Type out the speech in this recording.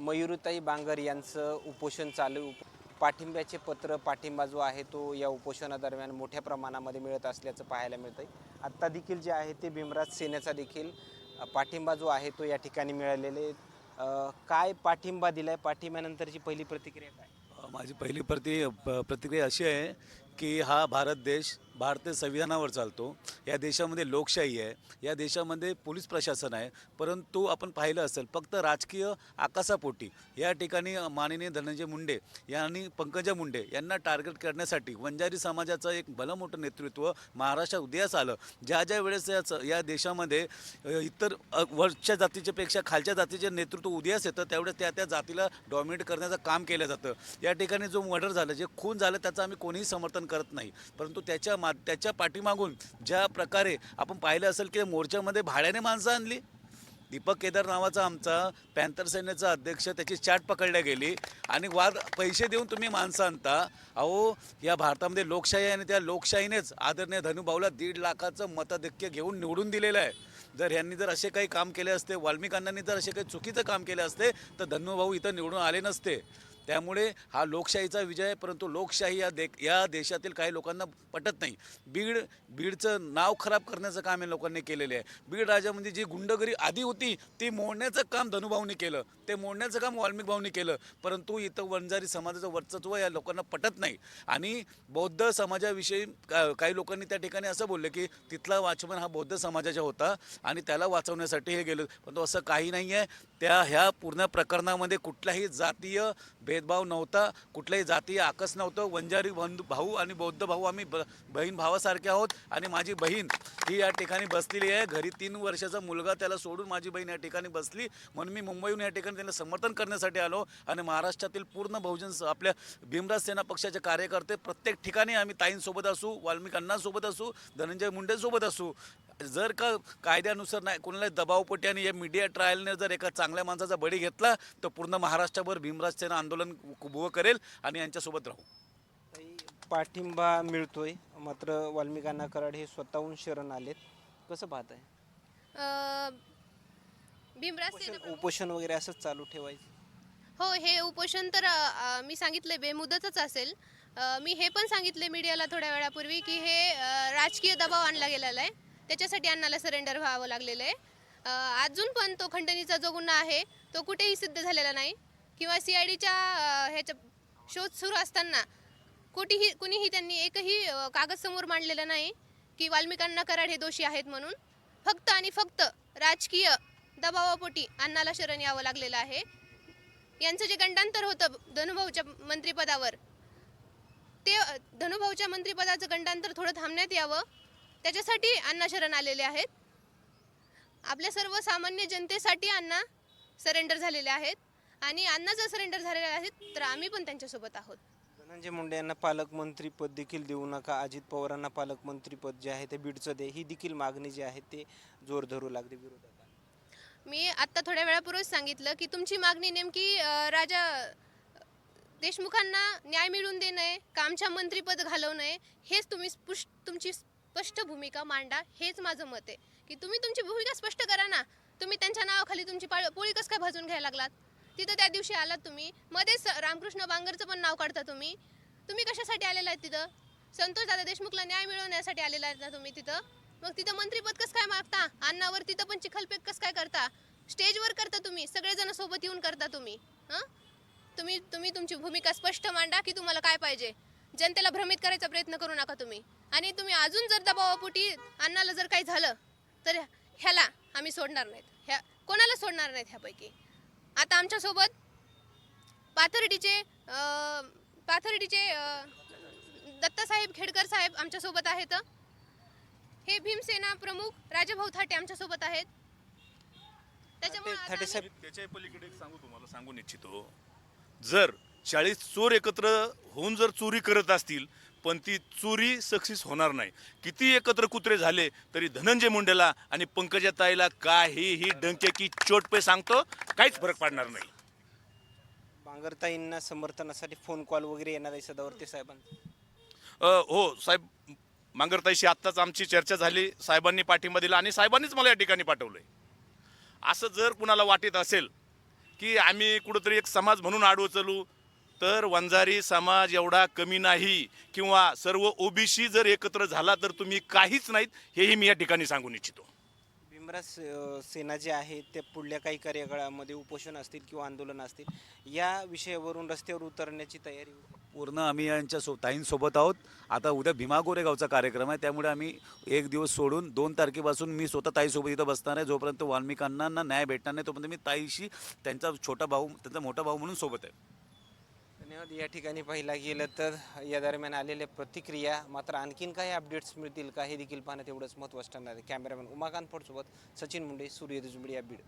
मयुरीताई बांगर यांचं उपोषण चालू. पाठिंब्याचे पत्र पाठिंबा जो आहे तो या उपोषणादरम्यान मोठ्या प्रमाणामध्ये मिळत असल्याचं पाहायला मिळतंय. आत्ता देखील जे आहे ते भीमराज सेनेचा देखील पाठिंबा जो आहे तो या ठिकाणी मिळालेले काय पाठिंबा दिला आहे पाठिंब्यानंतरची पहिली प्रतिक्रिया काय? माझी पहिली प्रति प- प्रतिक्रिया अशी आहे की हा भारत देश भारतीय संविधानावर चालतो. या देशामध्ये लोकशाही आहे. या देशामध्ये पोलीस प्रशासन आहे. परंतु आपण पाहिलं असेल फक्त राजकीय आकासापोटी या ठिकाणी माननीय धनंजय मुंडे यांनी पंकजा मुंडे यांना टार्गेट करण्यासाठी वंजारी समाजाचं एक भलं मोठं नेतृत्व महाराष्ट्रात उदयास आलं. ज्या ज्या वेळेस याच या देशामध्ये इतर वरच्या जातीच्या पेक्षा खालच्या जातीचे नेतृत्व उदयास येतं त्यावेळेस त्या त्या जातीला डॉमिनेट करण्याचं काम केलं जातं. या ठिकाणी जो मर्डर झालं जे खून झालं त्याचं आम्ही कोणीही समर्थन करत नाही. परंतु त्याच्या मा त्याच्या पाठीमागून ज्या प्रकारे आपण पाहिलं असेल की मोर्चामध्ये भाड्याने माणसं आणली. दीपक केदार नावाचा आमचा पॅन्थर सेनेचा अध्यक्ष त्याची चाट पकडल्या गेली. आणि वाद पैसे देऊन तुम्ही माणसं आणता. अहो या भारतामध्ये लोकशाही आहे आणि त्या लोकशाहीनेच आदरणीय धनुभाऊला दीड लाखाचं मताधिक्य घेऊन निवडून दिलेलं आहे. जर ह्यांनी जर असे काही काम केले असते वाल्मिक जर असे काही चुकीचं काम केले असते तर धनुभाऊ इथं निवडून आले नसते. त्यामुळे हा लोकशाहीचा विजय आहे परंतु लोकशाही या दे या देशातील काही लोकांना पटत नाही. बीड बीडचं नाव खराब करण्याचं काम या लोकांनी केलेले आहे. बीड राज्यामध्ये जी गुंडगिरी आधी होती ती मोडण्याचं काम धनुभाऊनी केलं. ते मोडण्याचं काम वाल्मिक भाऊनी केलं. परंतु इथं वंजारी समाजाचं वर्चस्व या लोकांना पटत नाही. आणि बौद्ध समाजाविषयी का- काही लोकांनी त्या ठिकाणी असं बोललं की तिथला वाचमन हा बौद्ध समाजाचा होता आणि त्याला वाचवण्यासाठी हे गेलं. परंतु असं काही नाही आहे त्या ह्या पूर्ण प्रकरणामध्ये कुठल्याही जातीय भेदभाव नव्हता कुठल्याही जाती आकस नव्हतं. वंजारी बंधू भाऊ आणि बौद्ध भाऊ आम्ही ब बहीण भावासारखे आहोत आणि माझी बहीण ही या ठिकाणी बसलेली आहे. घरी तीन वर्षाचा मुलगा त्याला सोडून माझी बहीण या ठिकाणी बसली. म्हणून मी मुंबईहून या ठिकाणी त्यांना समर्थन करण्यासाठी आलो आणि महाराष्ट्रातील पूर्ण बहुजन आपल्या भीमराज सेना पक्षाचे कार्यकर्ते प्रत्येक ठिकाणी आम्ही ताईंसोबत असू वाल्मिक अण्णांसोबत असू धनंजय मुंडेसोबत असू जर का कायद्यानुसार नाही कोणाला दबावपोटी आणि या मीडिया ट्रायलने जर एका चांगल्या माणसाचा बळी घेतला तर पूर्ण महाराष्ट्रभर भीमराज सेना आंदोलन उभं करेल आणि यांच्यासोबत राहू. पाठिंबा मिळतोय. मात्र वाल्मिकांना कराड हे स्वतःहून शरण आलेत. कसं पाहत आहे भीमराज सेना उपोषण वगैरे असंच चालू ठेवायचं? हो हे उपोषण तर मी सांगितले बेमुदतच असेल. मी हे पण सांगितले मीडियाला थोड्या वेळापूर्वी की हे राजकीय दबाव आणला गेलेला आहे. त्याच्यासाठी अण्णाला सरेंडर व्हावं लागलेलं आहे. अजून पण तो खंडणीचा जो गुन्हा आहे तो कुठेही सिद्ध झालेला नाही. किंवा सी आय डीच्या ह्याच्या शोध सुरू असताना कुठेही कुणीही त्यांनी एकही कागद समोर मांडलेला नाही की वाल्मिकांना कराड हे दोषी आहेत म्हणून. फक्त आणि फक्त राजकीय दबावापोटी अण्णाला शरण यावं लागलेलं आहे. यांचं जे गंडांतर होतं धनुभाऊच्या मंत्रिपदावर ते धनुभाऊच्या मंत्रिपदाचं गंडांतर थोडं थांबण्यात यावं. त्याच्यासाठी अण्णा शरण आलेले आहेत. आपल्या सर्वसामान्य जनतेसाठी अण्णा सरेंडर झालेले आहेत. आणि अण्णा जर सरेंडर झालेले आहेत तर आम्ही पण त्यांच्यासोबत आहोत. धनंजय मुंडे यांना पालकमंत्रीपद देखील देऊ नका. अजित पवारांना पालकमंत्रीपद जे आहे ते बीडचं दे. ही देखील मागणी जी आहे ते जोर धरू लागते विरोधात मी आत्ता थोड्या वेळापूर्वीच सांगितलं की तुमची मागणी नेमकी राजा देशमुखांना न्याय मिळवून देणं आहे का आमच्या मंत्रीपद घालवणं आहे हेच तुम्ही स्पुष्ट तुमची स्पष्ट भूमिका मांडा हेच माझं मत आहे. की तुम्ही तुमची भूमिका स्पष्ट करा ना. तुम्ही त्यांच्या नावाखाली तुमची पाळ पोळी कसं काय भाजून घ्यायला लागलात? तिथं त्या दिवशी आलात तुम्ही. मध्येच रामकृष्ण बांगरचं पण नाव काढता तुम्ही. तुम्ही कशासाठी आलेला आहेत तिथं? संतोष दादा देशमुखला न्याय मिळवण्यासाठी आलेला आहेत ना तुम्ही तिथं? मग तिथं मंत्रीपद कसं काय मागता? अन्नावर तिथं पण चिखलपेक कसं काय करता? स्टेजवर करता तुम्ही. सगळेजण सोबत येऊन करता तुम्ही. हां? तुम्ही तुम्ही तुमची भूमिका स्पष्ट मांडा की तुम्हाला काय पाहिजे? जनतेला भ्रमित करायचा प्रयत्न करू नका तुम्ही. आणि तुम्ही अजून जर दबावापोटी अण्णाला जर काही झालं तर ह्याला आम्ही सोडणार नाहीत. ह्या कोणाला सोडणार नाहीत ह्यापैकी? आता आमच्यासोबत पाथर्डीचे पाथर्डीचे दत्तासाहेब खेडकर साहेब आमच्यासोबत आहेत. हे भीमसेना प्रमुख राजाभाऊ थाटे आमच्यासोबत आहेत. त्याच्यामुळे थाटे साहेब त्याच्या पलीकडे एक सांगू तुम्हाला सांगू इच्छितो. जर चाळीस चोर एकत्र होऊन जर चोरी करत असतील पण ती चोरी सक्सेस होणार नाही. किती एकत्र कुत्रे झाले तरी धनंजय मुंडेला आणि पंकजा ताईला काहीही डंके चोट पे सांगतो काहीच फरक पडणार नाही. बांगरताईंना समर्थनासाठी फोन कॉल वगैरे येणार आहे सदावर्ती साहेबांचा अ, हो साहेब मांगरताईशी आत्ताच आमची चर्चा झाली साहेबांनी पाठिंबा दिला आणि साहेबांनीच मला या ठिकाणी पाठवलंय. असं जर कुणाला वाटत असेल की आम्ही कुठंतरी एक समाज म्हणून आडवं चालू तर वंजारी समाज एवढा कमी नाही किंवा सर्व ओबीसी जर एकत्र झाला तर तुम्ही काहीच नाहीत हेही मी या ठिकाणी सांगू इच्छितो भीमराज सेना जे आहे ते पुढल्या काही कार्यकाळामध्ये उपोषण असतील किंवा आंदोलन असतील या विषयावरून रस्त्यावर उतरण्याची तयारी होती. पूर्ण आम्ही यांच्या सो ताईंसोबत आहोत. आता उद्या भीमा गोरेगावचा कार्यक्रम आहे. त्यामुळे आम्ही एक दिवस सोडून दोन तारखेपासून मी स्वतः ताईसोबत इथं बसणार आहे. जोपर्यंत वाल्मिकांना न्याय भेटणार नाही तोपर्यंत मी ताईशी त्यांचा छोटा भाऊ त्यांचा मोठा भाऊ म्हणून सोबत आहे. धन्यवाद. या ठिकाणी पाहिला गेलं तर या दरम्यान आलेल्या प्रतिक्रिया मात्र आणखीन काही अपडेट्स मिळतील का हे देखील पाहणं तेवढंच महत्त्वाचं ठरणार आहे. कॅमेरामॅन उमाकांत फोडसोबत सचिन मुंडे सूर्य मीडिया बीड.